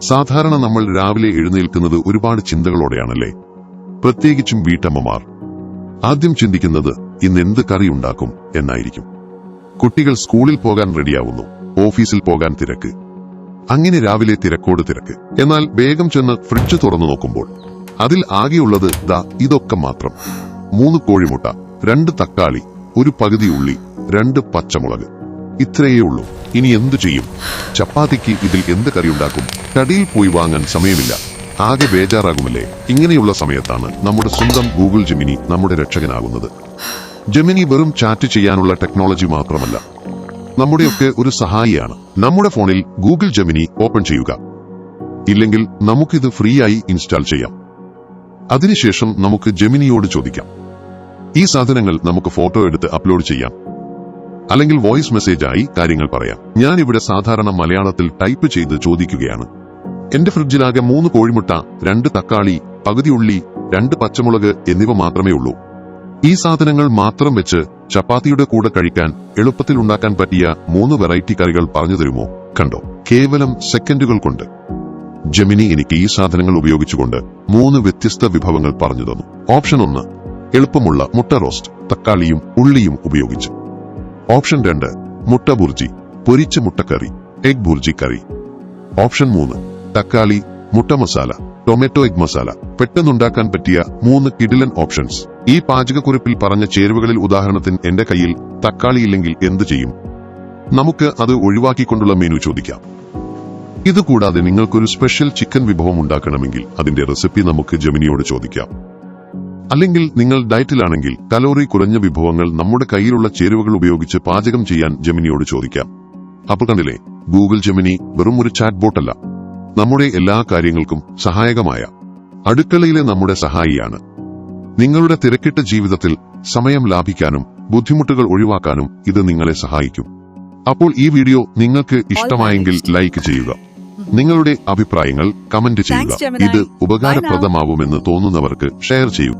സാധാരണ നമ്മൾ രാവിലെ എഴുന്നേൽക്കുന്നത് ഒരുപാട് ചിന്തകളോടെയാണല്ലേ? പ്രത്യേകിച്ചും വീട്ടമ്മമാർ. ആദ്യം ചിന്തിക്കുന്നത് ഇന്ന് എന്ത് കറി ഉണ്ടാക്കും എന്നായിരിക്കും. കുട്ടികൾ സ്കൂളിൽ പോകാൻ റെഡിയാവുന്നു ഓഫീസിൽ പോകാൻ തിരക്ക്. അങ്ങനെ രാവിലെ തിരക്കോട് തിരക്ക്. എന്നാൽ വേഗം ചെന്ന് ഫ്രിഡ്ജ് തുറന്നു നോക്കുമ്പോൾ അതിൽ ആകെയുള്ളത് ദാ ഇതൊക്കെ മാത്രം. മൂന്ന് കോഴിമുട്ട രണ്ട് തക്കാളി ഒരു പകുതി ഉള്ളി രണ്ട് പച്ചമുളക്. ഇത്രയേ ഉള്ളൂ. ഇനി എന്തു ചെയ്യും? ചപ്പാത്തിക്ക് ഇതിൽ എന്ത് കറി ഉണ്ടാക്കും? കടിയിൽ പോയി വാങ്ങാൻ സമയമില്ല. ആകെ ബേജാറാകുമല്ലേ? ഇങ്ങനെയുള്ള സമയത്താണ് നമ്മുടെ സ്വന്തം ഗൂഗിൾ ജെമിനി നമ്മുടെ രക്ഷകനാകുന്നത്. ജെമിനി വെറും ചാറ്റ് ചെയ്യാനുള്ള ടെക്നോളജി മാത്രമല്ല. നമ്മുടെയൊക്കെ ഒരു സഹായിയാണ്. നമ്മുടെ ഫോണിൽ ഗൂഗിൾ ജെമിനി ഓപ്പൺ ചെയ്യുക. ഇല്ലെങ്കിൽ നമുക്കിത് ഫ്രീ ആയി ഇൻസ്റ്റാൾ ചെയ്യാം. അതിനുശേഷം നമുക്ക് ജെമിനിയോട് ചോദിക്കാം. ഈ സാധനങ്ങൾ നമുക്ക് ഫോട്ടോ എടുത്ത് അപ്ലോഡ് ചെയ്യാം. അല്ലെങ്കിൽ വോയിസ് മെസ്സേജ് ആയി കാര്യങ്ങൾ പറയാം. ഞാൻ ഇവിടെ സാധാരണ മലയാളത്തിൽ ടൈപ്പ് ചെയ്ത് ചോദിക്കുകയാണ്. എന്റെ ഫ്രിഡ്ജിലാകെ മൂന്ന് കോഴിമുട്ട രണ്ട് തക്കാളി പകുതി ഉള്ളി രണ്ട് പച്ചമുളക് എന്നിവ മാത്രമേ ഉള്ളൂ. ഈ സാധനങ്ങൾ മാത്രം വെച്ച് ചപ്പാത്തിയുടെ കൂടെ കഴിക്കാൻ എളുപ്പത്തിൽ ഉണ്ടാക്കാൻ പറ്റിയ മൂന്ന് വെറൈറ്റി കറികൾ പറഞ്ഞു തരുമോ? കണ്ടോ? കേവലം സെക്കൻഡുകൾ കൊണ്ട്. ജമിനി എനിക്ക് ഈ സാധനങ്ങൾ ഉപയോഗിച്ചുകൊണ്ട് മൂന്ന് വ്യത്യസ്ത വിഭവങ്ങൾ പറഞ്ഞു തന്നു. ഓപ്ഷൻ ഒന്ന് എളുപ്പമുള്ള മുട്ട റോസ്റ്റ് തക്കാളിയും ഉള്ളിയും ഉപയോഗിച്ച്. ഓപ്ഷൻ രണ്ട് മുട്ട ബുർജി പൊരിച്ച മുട്ടക്കറി എഗ് ബുർജി കറി. ഓപ്ഷൻ മൂന്ന് തക്കാളി മുട്ട മസാല ടൊമാറ്റോ എഗ് മസാല. പെട്ടെന്നുണ്ടാക്കാൻ പറ്റിയ മൂന്ന് കിഡിലൻ ഓപ്ഷൻസ്. ഈ പാചകക്കുറിപ്പിൽ പറഞ്ഞ ചേരുവകളിൽ ഉദാഹരണത്തിന് എന്റെ കയ്യിൽ തക്കാളി ഇല്ലെങ്കിൽ എന്ത് ചെയ്യും? നമുക്ക് അത് ഒഴിവാക്കിക്കൊണ്ടുള്ള മെനു ചോദിക്കാം. ഇതുകൂടാതെ നിങ്ങൾക്കൊരു സ്പെഷ്യൽ ചിക്കൻ വിഭവം ഉണ്ടാക്കണമെങ്കിൽ അതിന്റെ റെസിപ്പി നമുക്ക് ജമിനിയോട് ചോദിക്കാം. അല്ലെങ്കിൽ നിങ്ങൾ ഡയറ്റിലാണെങ്കിൽ കലോറി കുറഞ്ഞ വിഭവങ്ങൾ നമ്മുടെ കയ്യിലുള്ള ചേരുവകൾ ഉപയോഗിച്ച് പാചകം ചെയ്യാൻ ജെമിനിയോട് ചോദിക്കാം. അപ്പോൾ കണ്ടില്ലേ ഗൂഗിൾ ജെമിനി വെറും ഒരു ചാറ്റ് ബോട്ടല്ല നമ്മുടെ എല്ലാ കാര്യങ്ങൾക്കും സഹായകമായ അടുക്കളയിലെ നമ്മുടെ സഹായിയാണ്. നിങ്ങളുടെ തിരക്കിട്ട ജീവിതത്തിൽ സമയം ലാഭിക്കാനും ബുദ്ധിമുട്ടുകൾ ഒഴിവാക്കാനും ഇത് നിങ്ങളെ സഹായിക്കും. അപ്പോൾ ഈ വീഡിയോ നിങ്ങൾക്ക് ഇഷ്ടമായെങ്കിൽ ലൈക്ക് ചെയ്യുക. നിങ്ങളുടെ അഭിപ്രായങ്ങൾ കമന്റ് ചെയ്യുക. ഇത് ഉപകാരപ്രദമാവുമെന്ന് തോന്നുന്നവർക്ക് ഷെയർ ചെയ്യൂ.